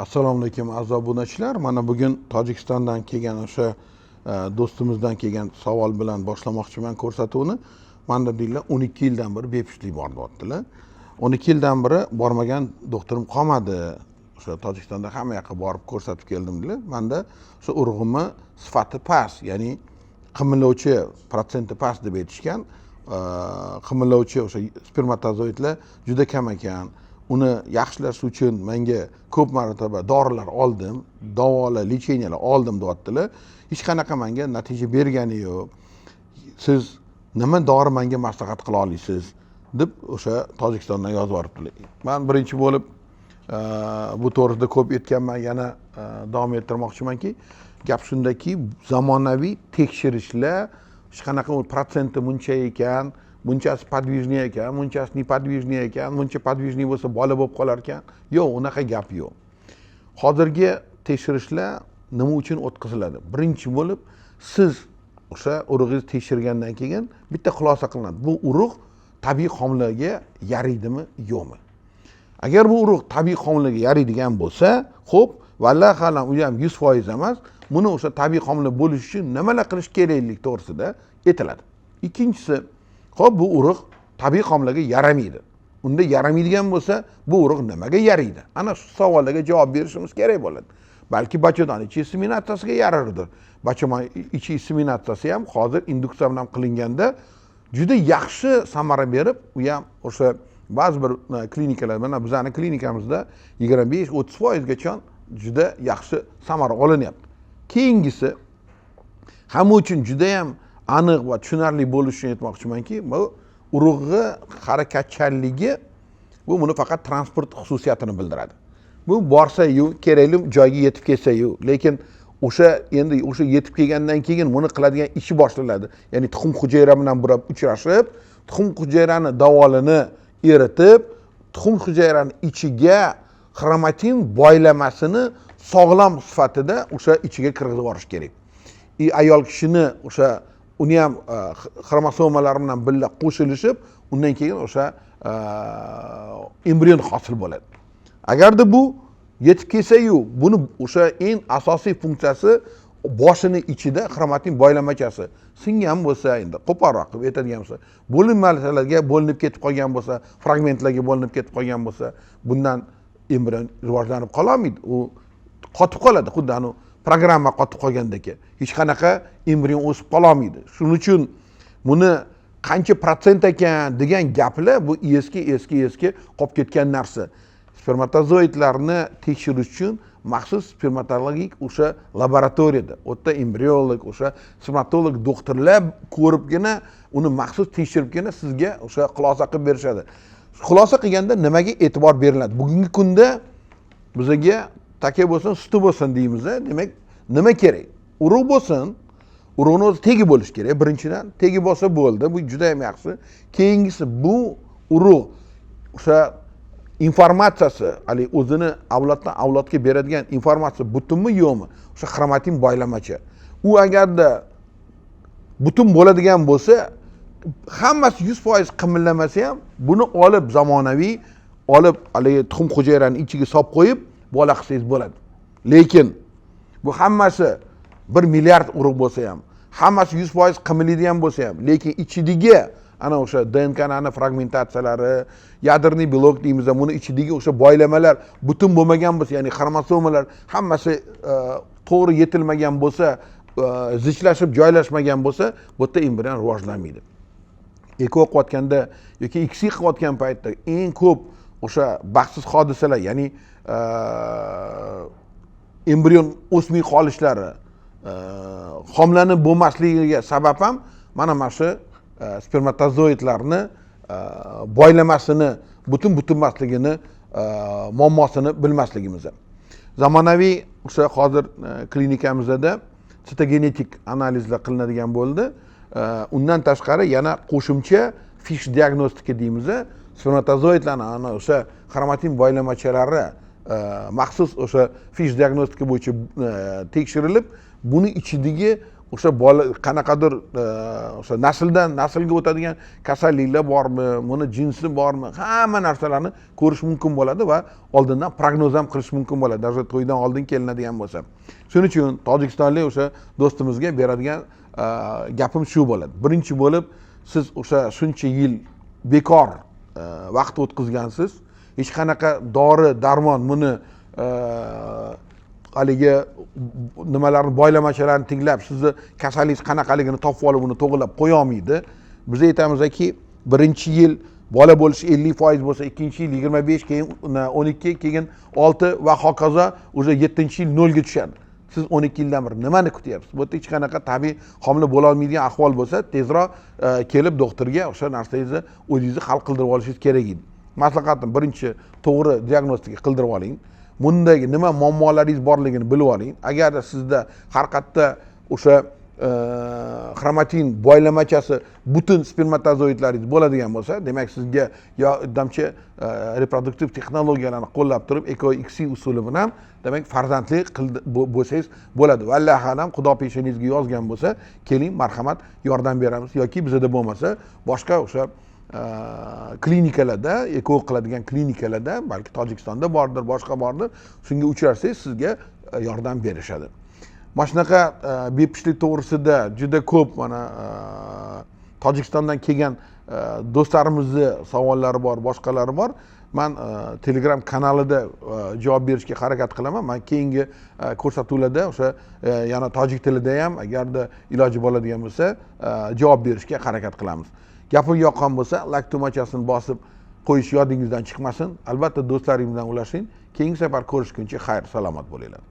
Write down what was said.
assalomu alaykum aziz obunachilar mana bugun tojikistondan kelgan o'sha e, do'stimizdan kelgan savol bilan boshlamoqchiman ko'rsatuvni. Manda deydilar o'n ikki yildan beri bepushtlik bor deyaptilar. O'n ikki yildan beri bormagan doktorim qolmadi. O'sha tojikistonda hamma yoqqa borib ko'rsatib keldim dedilar manda o'sha urug'imni sifati past ya'ni qimillovchi protsenti past deb aytishgan. E, qimillovchi o'sha spermatozoidlar juda kam ekan. Uni yaxshilash uchun menga ko'p marotaba dorilar oldim davolar lecheniyalar oldim deyaptilar. Hech qanaqa menga natija bergani yo'q. Siz nima dori menga maslahat qila olasiz? deb o'sha tojikistondan yozib yuboribdilar. Man birinchi bo'lib e, bu to'g'risida ko'p aytganman yana e, davom ettirmoqchimanki gap shundaki zamonaviy tekshirishlar hech qanaqa u protsenti muncha ekan. Bunchasi подвижный ekan bunchasi неподвижный ekan buncha подвижный bo'lsa bola bo'lib qolar ekan yo'q unaqa gap yo'q. Hozirgi tekshirishlar nima uchun o'tkaziladi? Birinchi bo'lib siz o'sha urug'ingizni tekshirgandan keyin bitta xulosa qilinadi. Bu urug' tabiiy homilaga yaraydimi yo'qmi? Agar bu urug' tabiiy homilaga yaraydigan bo'lsa ho'p vallahi alam u ham yuz foiz emas. Buni o'sha tabiiy homila bo'lish uchun nimalar qilish kerakligi to'g'risida aytiladi ikkinchisi ho'p bu urug' tabiiy homilaga yaramaydi. Unda yaramaydigan bo'lsa bu urug' nimaga yaraydi? Ana shu savollarga javob berishimiz kerak bo'ladi. Balki bachadon ichi seminatsiyasiga yarardir. Bachadon ichi seminatsiyasi ham hozir induksiya bilan qilinganda juda yaxshi samara berib u ham o'sha ba'zi bir e, klinikalar mana bizani klinikamizda yigirma besh o'ttiz foizgacha juda yaxshi samara olinyapti. Keyingisi hamma uchun judayam aniq va tushunarli bo'lishi uchun aytmoqchimanki bu urug'i harakatchanligi bu buni faqat transport xususiyatini bildiradi. Bu borsayu kerakli joyga yetib kelsayu lekin o'sha endi o'sha yetib kelgandan keyin buni qiladigan ishi boshlanadi. Ya'ni tuxum hujayra bilan burab uchrashib tuxum hujayrani davolini eritib tuxum hujayrani ichiga xromatin boylamasini sog'lom sifatida o'sha ichiga kirgizib yuborish kerak. И ayol kishini o'sha uni ham e, xromosomalari bilan birga qo'shilishib undan keyin o'sha e, embrion hosil bo'ladi. Agarda bu yetib kelsayu buni o'sha eng asosiy funksiyasi boshini ichida xromatin boylamachasi singan bo'lsa endi qo'polroq qilib aytadigan bo'lsa bo'linmalarga bo'linib ketib qolgan bo'lsa fragmentlarga bo'linib ketib qolgan bo'lsa bundan embrion rivojlanib qololmaydi. U qotib qoladi xuddi anavi programma qotib qolgandek hech qanaqa embrion o'sib qololmaydi. Shuning uchun buni qancha protsent ekan degan gaplar bu eski eski eski qolib ketgan narsa. Spermatozoidlarni tekshirish uchun maxsus spermatologik o'sha laboratoriyada u yerda embriolog o'sha spermatolog doktorlar ko'ribgina uni maxsus tekshiribgina sizga o'sha xulosa qilib berishadi. Xulosa qilganda nimaga e'tibor beriladi? Bugungi kunda bizaga taka bo'lsin suti bo'lsin deymiz demak nima kerak urug' bo'lsin urug'ni o'zi tegi bo'lishi kerak birinchidan tegi bo'lsa bo'ldi bu juda yam yaxshi keyingisi bu urug' o'sha informatsiyasi haligi o'zini avloddan avlodga beradigan informatsiya butunmi yo'qmi? O'sha xromatin boylamachi. U agarda butun bo'ladigan bo'lsa hammasi yuz foiz qimillamasa ham buni olib zamonaviy olib haligi tuxum hujayrani ichiga solib qo'yib bola qilsangiz bo'ladi. Lekin bu hammasi bir milliard urug' bo'lsa ham hammasi yuz foiz qimilaydigan bo'lsa ham lekin ichidagi ana o'sha dnkni fragmentatsiyalari yadrniy blok deymiz buni ichidagi o'sha boylamalar butun bo'lmagan bo'lsa ya'ni xromosomalar hammasi e, to'g'ri yetilmagan bo'lsa e, zichlashib joylashmagan bo'lsa bu yerda embrion rivojlanmaydi eko o'qiyotganda yoki iksi qilayotgan paytda eng ko'p o'sha baxtsiz hodisalar ya'ni e, embrion o'smay qolishlari e, homilanib bo'lmasligiga sabab ham mana mana shu e, spermatozoidlarni boylamasini butun butunmasligini muammosini bilmasligimiz zamonaviy o'sha hozir klinikamizda sitogenetik analizlar qilinadigan bo'ldi. Undan tashqari yana qo'shimcha fish diagnostika deymiz spermatozoidlarni ana o'sha xromatin boylamachalari e, maxsus o'sha fish diagnostika bo'yicha e, tekshirilib buni ichidagi o'sha bola qanaqadir e, o'sha nasldan naslga o'tadigan kasalliklar bormi buni jinsi bormi hamma narsalarni ko'rish mumkin bo'ladi va oldindan prognoz ham qilish mumkin bo'ladi. Даже to'ydan oldin kelinadigan bo'lsa. Shuning uchun tojikistonlik o'sha do'stimizga beradigan gapim shu bo'ladi. Birinchi bo'lib siz o'sha shuncha yil bekor E, vaqt o'tkazgansiz. Hech qanaqa dori darmon buni e, haligi nimalarni boylamachalarini tinglab sizni kasalingiz qanaqaligini topib olib uni to'g'irlab qo'yolmaydi biz aytamizki birinchi yil bola bo'lishi ellik foiz bo'lsa ikkinchi yil yigirma besh keyin o'n ikki keyin olti va hokazo уже yettinchi yil nolga tushadi. Siz o'n ikki yildan beri nimani kutyapsiz? Bu yerda hech qanaqa tabiiy homila bo'lolmaydigan ahvol bo'lsa tezroq e, kelib doktorga o'sha narsangizni o'zingizni hal qildirib olishingiz kerak edi. Maslahatim birinchi to'g'ri diagnostika qildirib oling. Bundagi nima muammolaringiz borligini bilib oling. Agarda sizda har qayerda o'sha xromatin boylamachasi butun spermatozoidlaringiz bo'ladigan bo'lsa demak sizga yo damchi reproduktiv texnologiyalarni qo'llab turib eko xi usuli bilan demak farzandli bo'lsangiz bo'ladi. Va alloh alam xudo peshonangizga yozgan bo'lsa keling marhamat yordam beramiz. Yoki bizada bo'lmasa boshqa o'sha э, klinikalarda eko qiladigan klinikalarda balki tojikistonda bordir boshqa bordir shunga uchrasangiz sizga э, yordam berishadi. Mana shunaqa e, bepushtlik to'g'risida juda ko'p mana e, tojikistondan kelgan e, do'stlarimizni savollari bor boshqalari bor. Man telegram kanalida javob berishga harakat qilaman. Man keyingi ko'rsatuvlarda o'sha yana tojik tilida ham agarda iloji bo'ladigan bo'lsa javob berishga harakat qilamiz. Gapim yoqqan bo'lsa lak tumachasini bosib qo'yish yodingizdan chiqmasin. Albatta do'stlaring bilan ulashing. Keyingi safar ko'rishguncha xayr salomat bo'linglar.